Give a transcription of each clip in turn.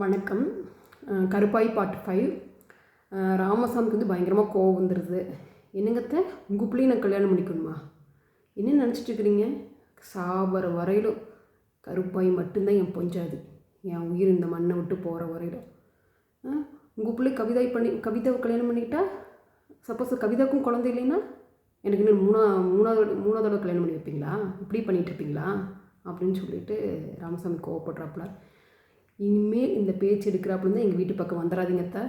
வணக்கம். கருப்பாய் பாட்டு ஃபைவ் ராமசாமிக்கு வந்து பயங்கரமாக கோவம் வந்துடுது என்னங்கத்த உங்கள் பிள்ளைய நான் கல்யாணம் பண்ணிக்கணுமா? என்ன நினச்சிட்டு இருக்கிறீங்க? சாவர வரையிலும் கருப்பாய் மட்டும்தான் என் பொஞ்சாது. என் உயிர் இந்த மண்ணை விட்டு போகிற வரையிலும். உங்கள் பிள்ளை கவிதை பண்ணி கவிதாவை கல்யாணம் பண்ணிக்கிட்டா? சப்போஸ் கவிதாவுக்கும் குழந்தை இல்லைன்னா எனக்கு இன்னும் மூணா மூணாவது மூணாவதோட கல்யாணம் பண்ணி வைப்பீங்களா? இப்படி பண்ணிகிட்டு இருப்பீங்களா? அப்படின்னு சொல்லிட்டு ராமசாமி கோவப்படுறாப்புல. இனிமேல் இந்த பேச்சு எடுக்கிறாப்புல தான் எங்கள் வீட்டு பக்கம் வந்துடாதீங்க அத்தை.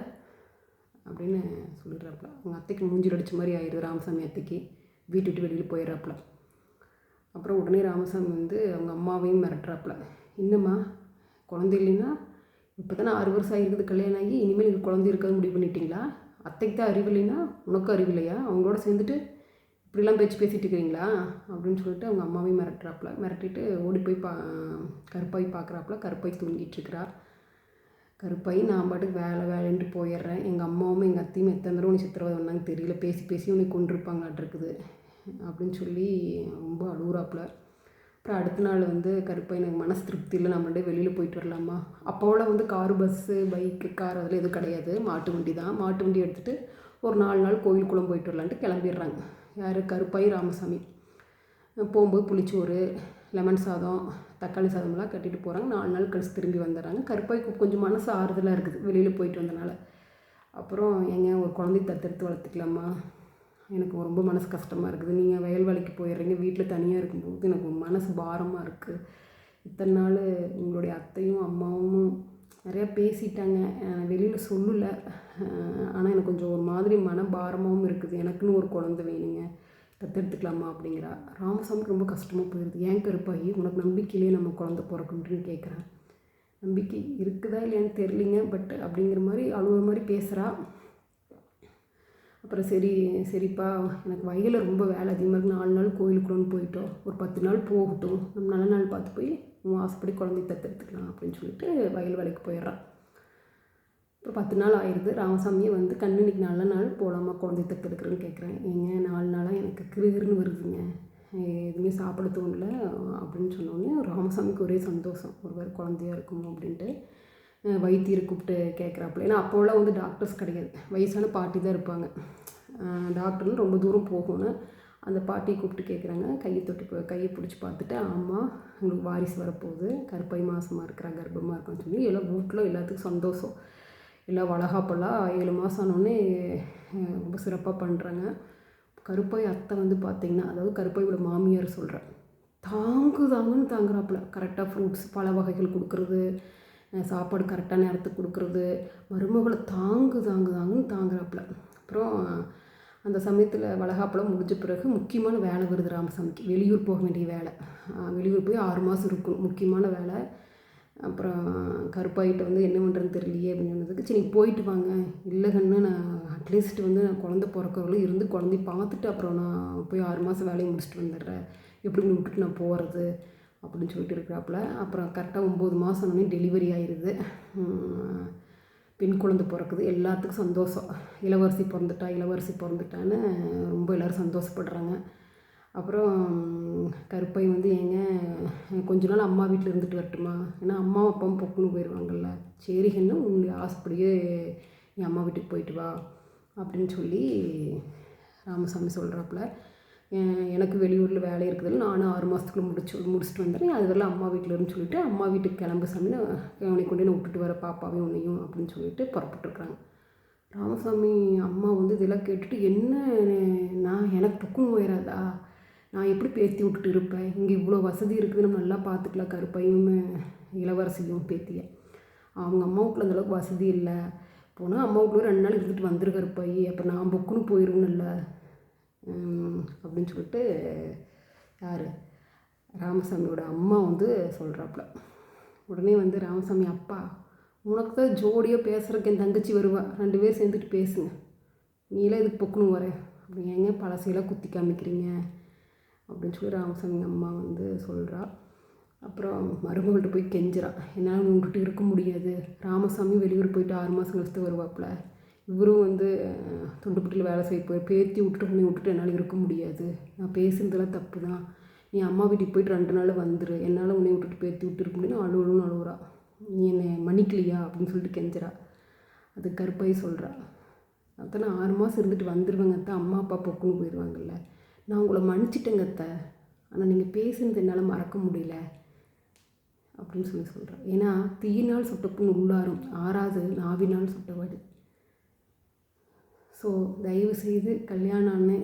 அப்படின்னு சொல்லிடுறாப்புல அவங்க அத்தைக்கு மூஞ்சில் அடித்த மாதிரி ஆயிடுது ராமசாமி அத்தைக்கு. வீட்டு விட்டு வெளியில் போயிடுறாப்புல அப்புறம் உடனே ராமசாமி வந்து அவங்க அம்மாவையும் மிரட்டுறாப்புல. என்னம்மா குழந்தை இல்லைன்னா இப்போ தானே ஆறு வருஷம் ஆகிருக்குது கல்யாணம் ஆகி இனிமேல் இது குழந்தை இருக்காது முடிவு பண்ணிட்டீங்களா? அத்தைக்கு தான் அறிவு இல்லைன்னா உனக்கும் அறிவு இல்லையா? அவங்களோட சேர்ந்துட்டு இப்படிலாம் பேச்சு பேசிட்டு இருக்கிறீங்களா? அப்படின்னு சொல்லிட்டு அவங்க அம்மாவே மிரட்டுறாப்புல. மிரட்டிட்டு ஓடி போய் பா கருப்பாய் பார்க்குறாப்புல கருப்பாய் தூங்கிட்டுருக்கிறா கருப்பாய் நான் பாட்டுக்கு வேலை வேலைன்ட்டு போயிடுறேன். எங்கள் அம்மாவும் எங்கள் அத்தையும் எத்தனை தடவை உனக்கு சித்திரவதை வந்தாங்க தெரியல. பேசி பேசி உனக்கு கொண்டிருப்பாங்களாட்டிருக்குது அப்படின்னு சொல்லி ரொம்ப அழுகுறாப்புல. அப்புறம் அடுத்த நாள் வந்து கருப்பாய் எனக்கு மனசு திருப்தி இல்லை. நம்மளே வெளியில் போயிட்டு வரலாமா? அப்போலாம் வந்து காரு பஸ்ஸு பைக்கு கார் அதில் எதுவும் கிடையாது. மாட்டு வண்டி தான். மாட்டு வண்டி எடுத்துகிட்டு ஒரு நாலு நாள் கோயில் குளம் போயிட்டு வரலான்ட்டு கிளம்பிடுறாங்க. யார்? கருப்பாய் ராமசாமி. போகும்போது புளிச்சோறு லெமன் சாதம் தக்காளி சாதம்லாம் கட்டிட்டு போகிறாங்க நாலு நாள் கழிச்சு திரும்பி வந்துடுறாங்க. கருப்பாய்க்கு கொஞ்சம் மனசு ஆறுதலாக இருக்குது. வெளியில் போயிட்டு வந்தனால. அப்புறம் எங்க ஒரு குழந்தை தத்தெடுத்து வளர்த்துக்கலாமா? எனக்கு ரொம்ப மனசு கஷ்டமாக இருக்குது. நீங்கள் வயல் வேலைக்கு போயிடுறீங்க. வீட்டில் தனியாக இருக்கும்போது எனக்கு மனசு பாரமாக இருக்குது இத்தனை நாள் உங்களுடைய அத்தையும் அம்மாவும் நிறையா பேசிட்டாங்க. வெளியில் சொல்லலை. ஆனால் எனக்கு கொஞ்சம் ஒரு மாதிரி மன பாரமாகவும் இருக்குது. எனக்குன்னு ஒரு குழந்தை வேணுங்க. தத்தெடுத்துக்கலாமா அப்படிங்கிறா. ராமசாமிக்கு ரொம்ப கஷ்டமாக போயிடுது ஏன் கருப்பாகி? உனக்கு நம்பிக்கையிலே நம்ம குழந்தை பிறக்கணுன்னு கேட்குறேன் நம்பிக்கை இருக்குதா இல்லையான்னு தெரியலிங்க. பட் அப்படிங்கிற மாதிரி அழுகிற மாதிரி பேசுகிறா அப்புறம் சரி சரிப்பா. எனக்கு வயலில் ரொம்ப வேலை அதிகமாக இருக்குது நாலு நாள் கோயிலுக்குள்ளன்னு போயிட்டோம். ஒரு பத்து நாள் போகட்டும். நம்ம நல்ல நாள் பார்த்து போய் உன் ஆசைப்படி குழந்தைய தத்தெடுத்துக்கலாம் அப்படின்னு சொல்லிட்டு வயல் வேலைக்கு போயிடுறான். இப்போ பத்து நாள் ஆயிடுது ராமசாமியே வந்து கண்ணு இன்னைக்கு நல்ல நாள் போகலாமா குழந்தை தத்தெடுக்கிறேன்னு கேட்குறேன் ஏங்க நாலு நாளாக எனக்கு கிருகிருன்னு வருதுங்க. எதுவுமே சாப்பிட தோணல அப்படின்னு சொன்னோடனே ராமசாமிக்கு ஒரே சந்தோஷம். ஒரு வேறு குழந்தையா இருக்குமோ அப்படின்ட்டு வைத்தியரை கூப்பிட்டு கேட்குறாப்புல ஏன்னா அப்போல்லாம் வந்து டாக்டர்ஸ் கிடையாது. வயசான பாட்டி தான் இருப்பாங்க. டாக்டர்னு ரொம்ப தூரம் போகணும். அந்த பாட்டியை கூப்பிட்டு கேட்குறாங்க கையை தொட்டு கையை பிடிச்சி பார்த்துட்டு ஆமாம் உங்களுக்கு வாரிசு வரப்போகுது. கருப்பை மாதமாக இருக்கிறா கர்ப்பமாக இருக்குன்னு சொல்லி எல்லாம் வீட்டில் எல்லாத்துக்கும் சந்தோஷம். எல்லாம் வளகாப்பெல்லாம் ஏழு மாதம் ஆனோடனே ரொம்ப சிறப்பாக பண்ணுறாங்க கருப்பை அத்தை வந்து பார்த்திங்கன்னா அதாவது கருப்பையோட மாமியார் சொல்கிறேன் தாங்கு தாங்குன்னு தாங்குறாப்புல. கரெக்டாக ஃப்ரூட்ஸ் பழ வகைகள் கொடுக்குறது சாப்பாடு கரெக்டாக நேரத்துக்கு கொடுக்குறது மருமகளை தாங்கு தாங்கு தாங்குன்னு தாங்குறாப்புல. அப்புறம் அந்த சமயத்தில் வளகாப்பெல்லாம் முடிஞ்ச பிறகு முக்கியமான வேலை வருது ராமசாமிக்கு. வெளியூர் போக வேண்டிய வேலை. வெளியூர் போய் ஆறு மாதம் இருக்கும் முக்கியமான வேலை. அப்புறம் கருப்பாயிட்ட வந்து என்ன பண்ணுறதுன்னு தெரியலையே அப்படின்னு சொன்னதுக்கு சரி நீங்கள் போயிட்டு வாங்க. இல்லை கண்ணு நான் அட்லீஸ்ட் வந்து நான் குழந்த பிறக்கிறவங்களும் இருந்து குழந்தைய பார்த்துட்டு அப்புறம் நான் போய் ஆறு மாதம் வேலையை முடிச்சுட்டு வந்துடுறேன். எப்படி விட்டுட்டு நான் போகிறது அப்படின்னு சொல்லிட்டு இருக்கிறாப்புல. அப்புறம் கரெக்டாக ஒம்பது மாதம் ஆனே டெலிவரி ஆயிடுது பெண் குழந்தை பிறக்குது. எல்லாத்துக்கும் சந்தோஷம். இளவரசி பிறந்துட்டா இளவரசி பிறந்துட்டான்னு ரொம்ப எல்லோரும் சந்தோஷப்படுறாங்க. அப்புறம் கருப்பை வந்து ஏங்க கொஞ்ச நாள் அம்மா வீட்டில் இருந்துட்டு வரட்டுமா? ஏன்னா அம்மா அப்பாவும் பொக்குன்னு போயிடுவாங்கல்ல என்ன உன்னுடைய ஆசைப்படியே என் அம்மா வீட்டுக்கு போயிட்டு வா அப்படின்னு சொல்லி ராமசாமி சொல்கிறாப்புல எனக்கு வெளியூரில் வேலை இருக்குதுல்ல நானும் ஆறு மாதத்துக்குள்ள முடிச்சு முடிச்சுட்டு வந்துடுறேன். அது அம்மா வீட்டில் இருந்து சொல்லிட்டு அம்மா வீட்டுக்கு கிளம்பு சாமி அவனை கொண்டு நான் விட்டுட்டு வர பாப்பாவையும் உன்னையும் அப்படின்னு சொல்லிட்டு புறப்பட்டுருக்குறாங்க. ராமசாமி அம்மா வந்து இதெல்லாம் கேட்டுட்டு என்ன நான் எனக்கு துக்கம் உயராதா நான் எப்படி பேத்தி விட்டுட்டு இருப்பேன்? இங்கே இவ்வளோ வசதி இருக்குது நம்ம நல்லா பார்த்துக்கலாம் கருப்பையும் இளவரசியும் பேத்தியை. அவங்க அம்மா வீட்டில் அந்தளவுக்கு வசதி இல்லை. போனால் அம்மா வீட்டில் ரெண்டு நாள் இருந்துட்டு வந்துரு கருப்பாய் அப்போ நான் புக்குன்னு போயிடுவேன்னு இல்லை. அப்படின்னு சொல்லிட்டு யார்? ராமசாமியோட அம்மா வந்து சொல்கிறாப்புல உடனே வந்து ராமசாமி அப்பா உனக்கு தான் ஜோடியாக பேசுகிறக்கு என் தங்கச்சி வருவா. ரெண்டு பேர் சேர்ந்துட்டு பேசுங்க. நீலாம் இதுக்கு பொக்குன்னு வர? அப்படி ஏங்க பழசையெல்லாம் குத்தி காமிக்கிறீங்க? அப்படின்னு சொல்லி ராமசாமி அம்மா வந்து சொல்கிறா அப்புறம் மருமகள்கிட்ட போய் கெஞ்சிரா என்னால் உங்கள்கிட்ட இருக்க முடியாது. ராமசாமி வெளியூர் போயிட்டு ஆறு மாதம் கழிச்சு வருவாப்புல இவரும் வந்து தொண்டுபட்டியில் வேலை செய்ய போய் பேத்தி விட்டுட்டு உன்னை விட்டுட்டு என்னால் இருக்க முடியாது. நான் பேசுனதெல்லாம் தப்பு தான் நீ அம்மா வீட்டுக்கு போயிட்டு ரெண்டு நாள் வந்துரு. என்னால் உன்னை விட்டுட்டு பேத்தி விட்டு இருக்க முடியும் அழுவலுன்னு அழுவுறா. நீ என்னை மன்னிக்கலையா? அப்படின்னு சொல்லிட்டு கெஞ்சுறா. அது கருப்பாய் சொல்கிறா அத்தை நான் ஆறு மாதம் இருந்துட்டு வந்துடுவேங்க அத்தை. அம்மா அப்பா பொக்குன்னு போயிடுவாங்கல்ல நான் உங்களை மன்னிச்சிட்டேங்க அத்தை. ஆனால் நீங்கள் பேசுனது என்னால் மறக்க முடியல. அப்படின்னு சொல்லி சொல்கிறேன் ஏன்னா தீயினால் சுட்டப்புண் உள்ளாரும். ஆறாது நாவினால் சுட்டவாடு ஸோ தயவு செய்து கல்யாணம் ஆன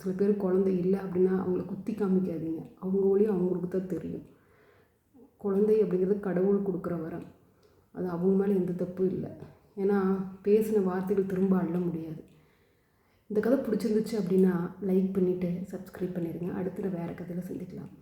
சில பேர் குழந்தை இல்லை அப்படின்னா அவங்கள குத்தி காமிக்காதீங்க. அவங்க ஒளி அவங்களுக்கு தான் தெரியும். குழந்தை அப்படிங்கிறது கடவுள் கொடுக்குற வரம். அது அவங்க மேலே எந்த தப்பும் இல்லை. ஏன்னா பேசின வார்த்தைகள் திரும்ப அள்ள முடியாது. இந்த கதை பிடிச்சிருந்துச்சு அப்படின்னா லைக் பண்ணிவிட்டு சப்ஸ்கிரைப் பண்ணிடுங்க அடுத்த வேறு கதையில் சந்திக்கலாம்.